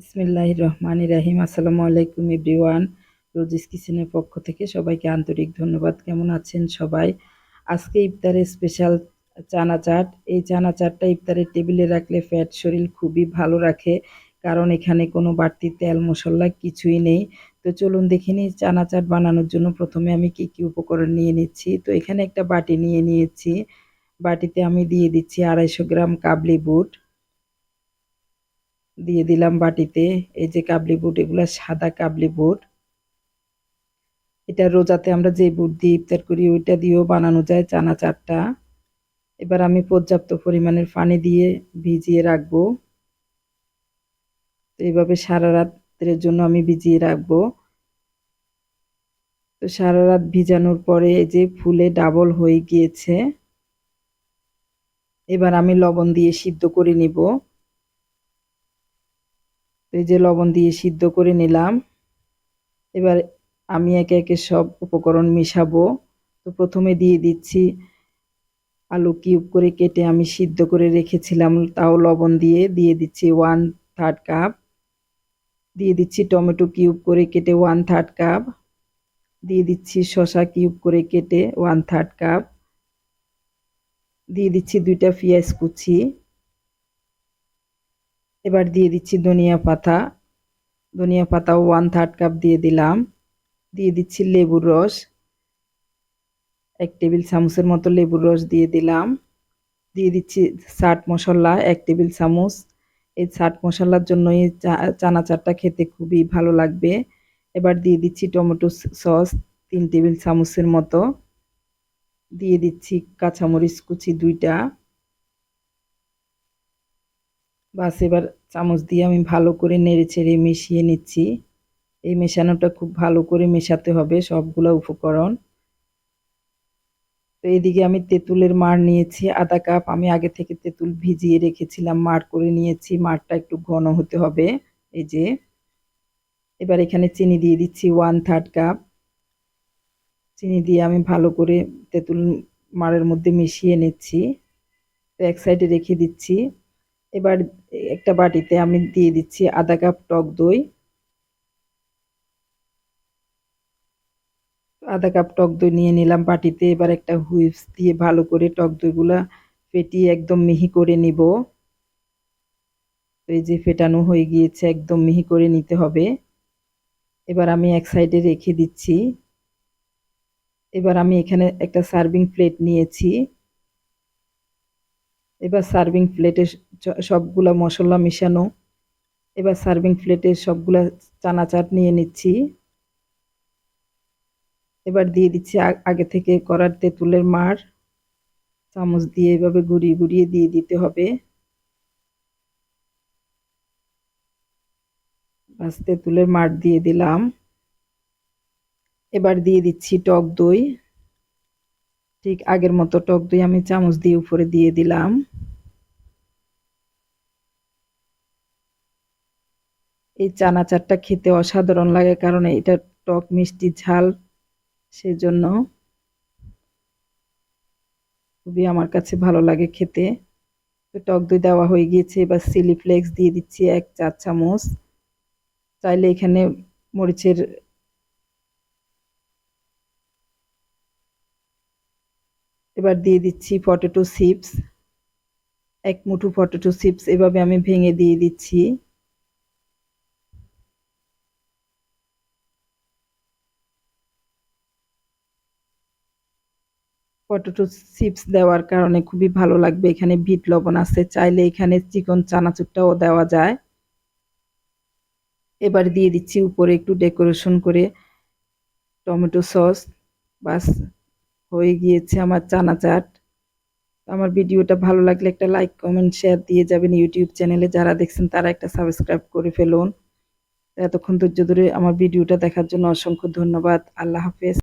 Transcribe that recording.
বিসমিল্লাহ রহমান রাহিম আসসালামু আলাইকুম এভরিওয়ান। রোজিস কিচেনের পক্ষ থেকে সবাইকে আন্তরিক ধন্যবাদ। কেমন আছেন সবাই? আজকে ইফতারের স্পেশাল চানা চাট এই চানা চাটটা ইফতারের টেবিলে রাখলে ফ্যাট শরীর খুবই ভালো রাখে, কারণ এখানে কোনো বাড়তি তেল মশলা কিছুই নেই। তো চলুন দেখে নিই চানা চাট বানানোর জন্য প্রথমে আমি কি কি উপকরণ নিয়ে নিচ্ছি। তো এখানে একটা বাটি নিয়ে নিয়েছি। বাটিতে আমি দিয়ে দিচ্ছি আড়াইশো গ্রাম কাবলি বুট দিয়ে দিলাম বাটিতে, এই যে কাবলি বুট, এগুলো সাদা কাবলি বুট। এটা রোজাতে আমরা যে বুট দিয়ে ইফতার করি, ওইটা দিয়েও বানানো যায় চানা চারটা এবার আমি পর্যাপ্ত পরিমাণের পানি দিয়ে ভিজিয়ে রাখব। এইভাবে সারা রাত্রের জন্য আমি ভিজিয়ে রাখব। তো সারা রাত ভিজানোর পরে এই যে ফুলে ডাবল হয়ে গিয়েছে। এবার আমি লবণ দিয়ে সিদ্ধ করে নিব। এই যে লবণ দিয়ে সিদ্ধ করে নিলাম। এবার আমি একে একে সব উপকরণ মিশাবো। তো প্রথমে দিয়ে দিচ্ছি আলু কিউব করে কেটে আমি সিদ্ধ করে রেখেছিলাম, তাও লবণ দিয়ে। দিয়ে দিচ্ছি ওয়ান থার্ড কাপ দিয়ে দিচ্ছি টমেটো কিউব করে কেটে ওয়ান থার্ড কাপ দিয়ে দিচ্ছি শশা কিউব করে কেটে ওয়ান থার্ড কাপ দিয়ে দিচ্ছি দুইটা পেঁয়াজ কুচি। এবার দিয়ে দিচ্ছি ধনিয়া পাতা। ধনিয়া পাতা ওয়ান থার্ড কাপ দিয়ে দিলাম। দিয়ে দিচ্ছি লেবুর রস। এক টেবিল চামচের মতো লেবুর রস দিয়ে দিলাম। দিয়ে দিচ্ছি চাট মশলা, এক টেবিল চামচ। এই চাট মশলার জন্য এই চানা চাটটা খেতে খুবই ভালো লাগবে। এবার দিয়ে দিচ্ছি টমেটো সস তিন টেবিল চামচের মতো। দিয়ে দিচ্ছি কাঁচামরিচ কুচি দুইটা। বাস এবার চামচ দিয়ে আমি ভালো করে নেড়ে ছেড়ে মিশিয়ে নিচ্ছি। এই মেশানোটা খুব ভালো করে মেশাতে হবে সবগুলো উপকরণ। তো এদিকে আমি তেঁতুলের মার নিয়েছি, আধা কাপ। আমি আগে থেকে তেঁতুল ভিজিয়ে রেখেছিলাম মার করে নিয়েছি। মারটা একটু ঘন হতে হবে, এই যে। এবার এখানে চিনি দিয়ে দিচ্ছি ওয়ান থার্ড কাপ চিনি দিয়ে আমি ভালো করে তেঁতুল মারের মধ্যে মিশিয়ে নিচ্ছি। তো এক সাইডে রেখে দিচ্ছি। এবার একটা বাটিতে আমি দিয়ে দিচ্ছি আধা কাপ টক দই, আধা কাপ টক দই নিয়ে নিলাম বাটিতে, এবার একটা হুইপস দিয়ে ভালো করে টক দইগুলা ফেটিয়ে একদম মিহি করে নিব। এই যে ফেটানো হয়ে গিয়েছে, একদম মিহি করে নিতে হবে। এবার আমি এক সাইডে রেখে দিচ্ছি। এবার আমি এখানে একটা সার্ভিং প্লেট নিয়েছি। এবার সার্ভিং প্লেটে সবগুলা মশলা মিশানো। এবার সার্ভিং প্লেটে সবগুলা চানা চাট নিয়ে নিচ্ছি। এবার দিয়ে দিচ্ছি আগে থেকে করার তেঁতুলের মার চামচ দিয়ে এভাবে গুড়িয়ে গুড়িয়ে দিয়ে দিতে হবে। বাস তেঁতুলের মার দিয়ে দিলাম। এবার দিয়ে দিচ্ছি টক দই। ঠিক আগের মতো টক দই আমি চামচ দিয়ে উপরে দিয়ে দিলাম। এই চানা চারটা খেতে অসাধারণ লাগে কারণ এটা টক মিষ্টি ঝাল, সেজন্য খুবই আমার কাছে ভালো লাগে খেতে। তো টক দই দেওয়া হয়ে গিয়েছে, এবার সিলি ফ্লেক্স দিয়ে দিচ্ছি এক চার চামচ। চাইলে এখানে মরিচের এবার দিয়ে দিচ্ছি পটেটো চিপস, এক মুঠো পটেটো চিপস এভাবে আমি ভেঙে দিয়ে দিচ্ছি। পটেটো চিপস দেওয়ার কারণে খুবই ভালো লাগবে। এখানে বিট লবণ আছে, চাইলে এখানে চিকন চানাচুরটাও দেওয়া যায়। এবার দিয়ে দিচ্ছি উপরে একটু ডেকোরেশন করে টমেটো সস। বাস, হয়ে গিয়েছে আমার চানা চাট আমার ভিডিওটা ভালো লাগলে একটা লাইক কমেন্ট শেয়ার দিয়ে যাবেন ইউটিউব চ্যানেলে। যারা দেখছেন তারা একটা সাবস্ক্রাইব করে ফেলুন। এতক্ষণ ধৈর্য ধরে আমার ভিডিওটা দেখার জন্য অসংখ্য ধন্যবাদ। আল্লাহ হাফেজ।